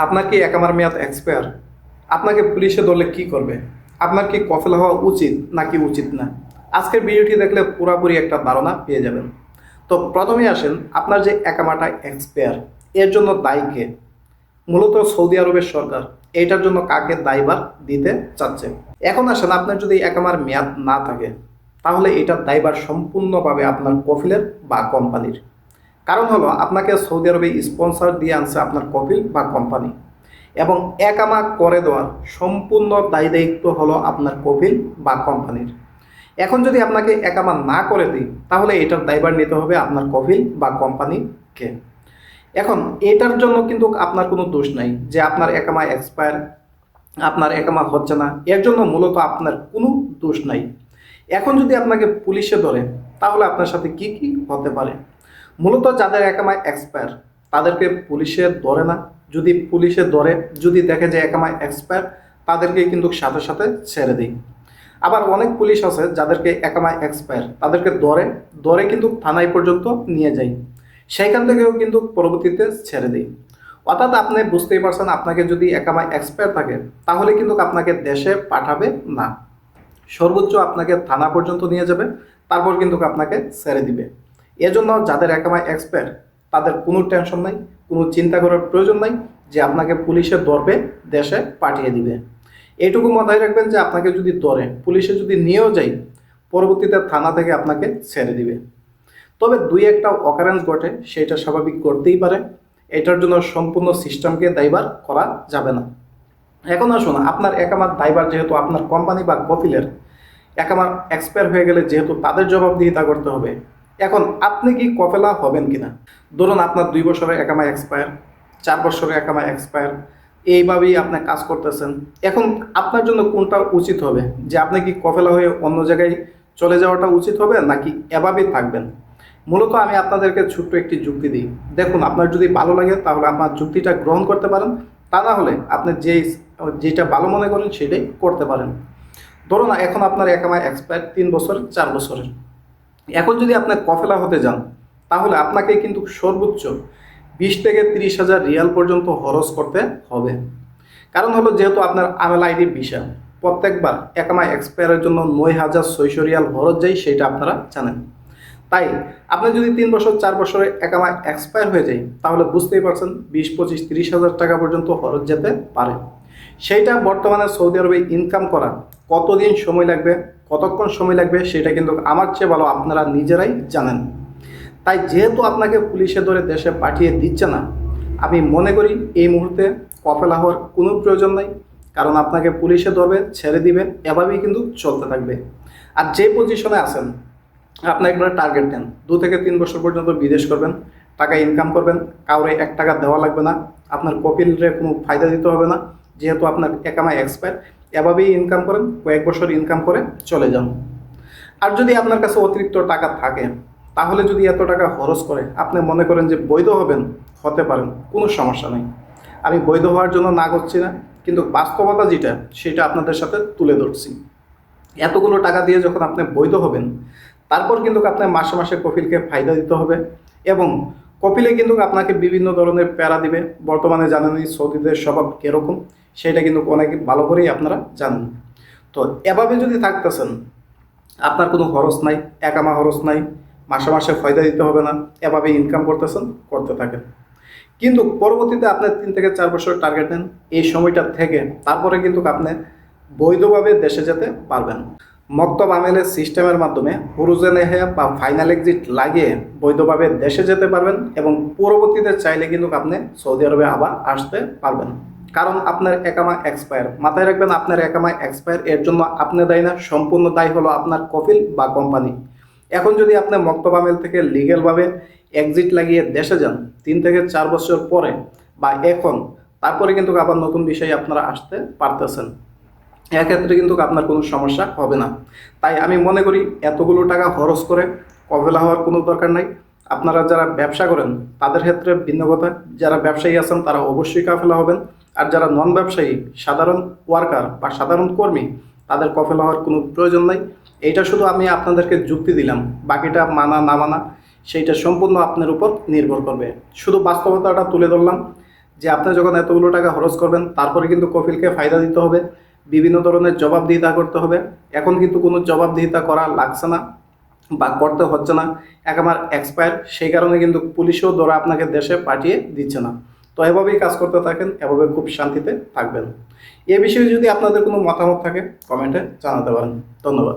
আপনার কি একামার মেয়াদ এক্সপায়ার আপনাকে পুলিশে ধরলে কি করবে? আপনার কি কফেলা হওয়া উচিত নাকি উচিত না? আজকের ভিডিওটি দেখলে পুরোপুরি একটা ধারণা পেয়ে যাবেন। তো প্রথমে আসেন আপনার যে একামাটা এক্সপায়ার এর জন্য দায়ী কে? মূলত সৌদি আরবের সরকার, এইটার জন্য কাকে দায়ভার দিতে চাচ্ছে? এখন আসেন আপনার যদি একামার মেয়াদ না থাকে, তাহলে এটার দায়ভার সম্পূর্ণভাবে আপনার কফিলের বা কোম্পানির। কারণ হলো আপনাকে সৌদি আরবে স্পন্সর দিয়ে আনছে আপনার কপিল বা কোম্পানি এবং একামা করে দেওয়ার সম্পূর্ণ দায়ী দায়িত্ব হলো আপনার কপিল বা কোম্পানির এখন যদি আপনাকে একামা না করে দিই, তাহলে এটার দায়ভার নিতে হবে আপনার কপিল বা কোম্পানিকে এখন এটার জন্য কিন্তু আপনার কোনো দোষ নাই যে আপনার একামা এক্সপায়ার আপনার একামা হচ্ছে না। এর জন্য মূলত আপনার কোনো দোষ নাই। এখন যদি আপনাকে পুলিশে ধরে, তাহলে আপনার সাথে কি কি হতে পারে? মূলত যাদের একামায় এক্সপায়ার তাদেরকে পুলিশে ধরে না। যদি পুলিশে ধরে, যদি দেখে যে একামায় এক্সপায়ার তাদেরকে কিন্তু সাথে সাথে ছেড়ে দিই। আবার অনেক পুলিশ আছে যাদেরকে একামায় এক্সপায়ার তাদেরকে ধরে ধরে কিন্তু থানায় পর্যন্ত নিয়ে যাই। সেইখান থেকেও কিন্তু পরবর্তীতে ছেড়ে দিই। অর্থাৎ আপনি বুঝতেই পারছেন, আপনাকে যদি একামায় এক্সপায়ার থাকে, তাহলে কিন্তু আপনাকে দেশে পাঠাবে না। সর্বোচ্চ আপনাকে থানা পর্যন্ত নিয়ে যাবে, তারপর কিন্তু আপনাকে ছেড়ে দিবে। এজন্য যাদের একামায় এক্সপায়ার তাদের কোনো টেনশন নাই, কোনো চিন্তা করার প্রয়োজন নাই যে আপনাকে পুলিশে ধরবে, দেশে পাঠিয়ে দিবে। এইটুকু মাথায় রাখবেন যে আপনাকে যদি ধরে, পুলিশে যদি নিয়েও যায়, পরবর্তীতে থানা থেকে আপনাকে ছেড়ে দিবে। তবে দুই একটা অকারেন্স ঘটে, সেটা স্বাভাবিক করতেই পারে। এটার জন্য সম্পূর্ণ সিস্টেমকে দায়বার করা যাবে না। এখন আসুন, আপনার একামার দায়বার যেহেতু আপনার কোম্পানি বা কপিলের, একামার এক্সপায়ার হয়ে গেলে যেহেতু তাদের জবাবদিহিতা করতে হবে। এখন আপনি কি কফেলা হবেন কিনা? ধরুন আপনার দুই বছরের একামা এক্সপায়ার চার বছরের একামা এক্সপায়ার এইভাবেই আপনি কাজ করতেছেন। এখন আপনার জন্য কোনটা উচিত হবে? যে আপনি কি কফেলা হয়ে অন্য জায়গায় চলে যাওয়াটা উচিত হবে নাকি এভাবেই থাকবেন? মূলত আমি আপনাদেরকে ছোট্ট একটি যুক্তি দিই। দেখুন, আপনার যদি ভালো লাগে তাহলে আপনার যুক্তিটা গ্রহণ করতে পারেন। তা না হলে আপনি যে যেটা ভালো মনে করেন সেটাই করতে পারেন। ধরুন এখন আপনার একামা এক্সপায়ার তিন বছর, চার বছরের। এখন যদি আপনি কফেলা হতে যান, তাহলে আপনাকে কিন্তু সর্বোচ্চ বিশ থেকে তিরিশ হাজার রিয়াল পর্যন্ত খরচ করতে হবে। কারণ হলো যেহেতু আপনার আমেল আইডি ভিসা, প্রত্যেকবার একামায় এক্সপায়ারের জন্য নয় হাজার ছয়শো রিয়াল খরচ যায়, সেটা আপনারা জানেন। তাই আপনি যদি তিন বছর, চার বছরে একামায় এক্সপায়ার হয়ে যায়, তাহলে বুঝতেই পারছেন বিশ, পঁচিশ, তিরিশ হাজার টাকা পর্যন্ত খরচ যেতে পারে। সেইটা বর্তমানে সৌদি আরবে ইনকাম করা কতদিন সময় লাগবে কতক্ষণ সময় লাগবে সেটা কিন্তু আমার চেয়ে ভালো আপনারা নিজেরাই জানেন। তাই যেহেতু আপনাকে পুলিশে ধরে দেশে পাঠিয়ে দিচ্ছে না, আমি মনে করি এই মুহূর্তে কফেলা হওয়ার কোনো প্রয়োজন নাই, কারণ আপনাকে পুলিশে ধরবে, ছেড়ে দিবে, এভাবেই কিন্তু চলতে থাকবে। আর যে পজিশনে আছেন, আপনি একবার টার্গেট দেন দু থেকে তিন বছর পর্যন্ত বিদেশ করবেন, টাকা ইনকাম করবেন, কাউরে এক টাকা দেওয়া লাগবে না, আপনার কপিলরে কোনো ফায়দা দিতে হবে না, যেহেতু আপনার একামায় এক্সপায়ার এভাবেই ইনকাম করেন, কয়েক বছর ইনকাম করে চলে যান। আর যদি আপনার কাছে অতিরিক্ত টাকা থাকে, তাহলে যদি এত টাকা খরচ করে আপনি মনে করেন যে বৈধ হবেন, হতে পারেন, কোনো সমস্যা নেই। আমি বৈধ হওয়ার জন্য না করছি না, কিন্তু বাস্তবতা যেটা, সেটা আপনাদের সাথে তুলে ধরছি। এতগুলো টাকা দিয়ে যখন আপনি বৈধ হবেন, তারপর কিন্তু আপনার মাসে মাসে কপিলকে ফায়দা দিতে হবে এবং কপিলে কিন্তু আপনাকে বিভিন্ন ধরনের প্যারা দিবে। বর্তমানে জানেনই সৌদিদের স্বভাব কীরকম, সেটা কিন্তু অনেক ভালো করেই আপনারা জানেন। তো এভাবে যদি থাকতেছেন, আপনার কোনো খরচ নাই, একামা খরচ নাই, মাসে মাসে ফায়দা দিতে হবে না, এভাবে ইনকাম করতেছেন, করতে থাকেন। কিন্তু পরবর্তীতে আপনার তিন থেকে চার বছর টার্গেট নেন, এই সময়টা থেকে, তারপরে কিন্তু আপনি বৈধভাবে দেশে যেতে পারবেন। মক্তব আমেলের সিস্টেমের মাধ্যমে হুরুজে নেহে বা ফাইনাল এক্সিট লাগিয়ে বৈধভাবে দেশে যেতে পারবেন এবং পরবর্তীতে চাইলে কিন্তু আপনি সৌদি আরবে আবার আসতে পারবেন। কারণ আপনার একামা এক্সপায়ার। মাথায় রাখবেন, আপনার একামা এক্সপায়ার এর জন্য আপনি দায়ী না, সম্পূর্ণ দায়ী হলো আপনার কফিল বা কোম্পানি। এখন যদি আপনি মক্তব আমেল থেকে লিগেলভাবে এক্সিট লাগিয়ে দেশে যান, তিন থেকে চার বছর পরে বা এখন, তারপরে কিন্তু আবার নতুন বিষয়ে আপনারা আসতে পারতেছেন। এক্ষেত্রে কিন্তু আপনার কোনো সমস্যা হবে না। তাই আমি মনে করি এতগুলো টাকা খরচ করে কভেলা হওয়ার কোনো দরকার নাই। আপনারা যারা ব্যবসা করেন, তাদের ক্ষেত্রে ভিন্ন কথা। যারা ব্যবসায়ী আছেন, তারা অবশ্যই কাফেলা হবেন। আর যারা নন ব্যবসায়ী সাধারণ ওয়ার্কার বা সাধারণ কর্মী, তাদের কফেলা হওয়ার কোনো প্রয়োজন নাই। এইটা শুধু আমি আপনাদেরকে যুক্তি দিলাম। বাকিটা মানা, না মানা, সেইটা সম্পূর্ণ আপনার উপর নির্ভর করবে। শুধু বাস্তবতাটা তুলে ধরলাম যে আপনি যখন এতগুলো টাকা খরচ করবেন, তারপরে কিন্তু কফিলকে ফায়দা দিতে হবে। বিভিন্ন ধরনের জবাবদিহিতা করতে হবে। এখন কিন্তু কোনো জবাবদিহিতা করা লাগছে না বা করতে হচ্ছে না। এক আমার এক্সপায়ার সেই কারণে কিন্তু পুলিশও ধরা আপনাকে দেশে পাঠিয়ে দিচ্ছে না। তো এভাবেই কাজ করতে থাকেন, এভাবে খুব শান্তিতে থাকবেন। এ বিষয়ে যদি আপনাদের কোনো মতামত থাকে কমেন্টে জানাতে পারেন। ধন্যবাদ।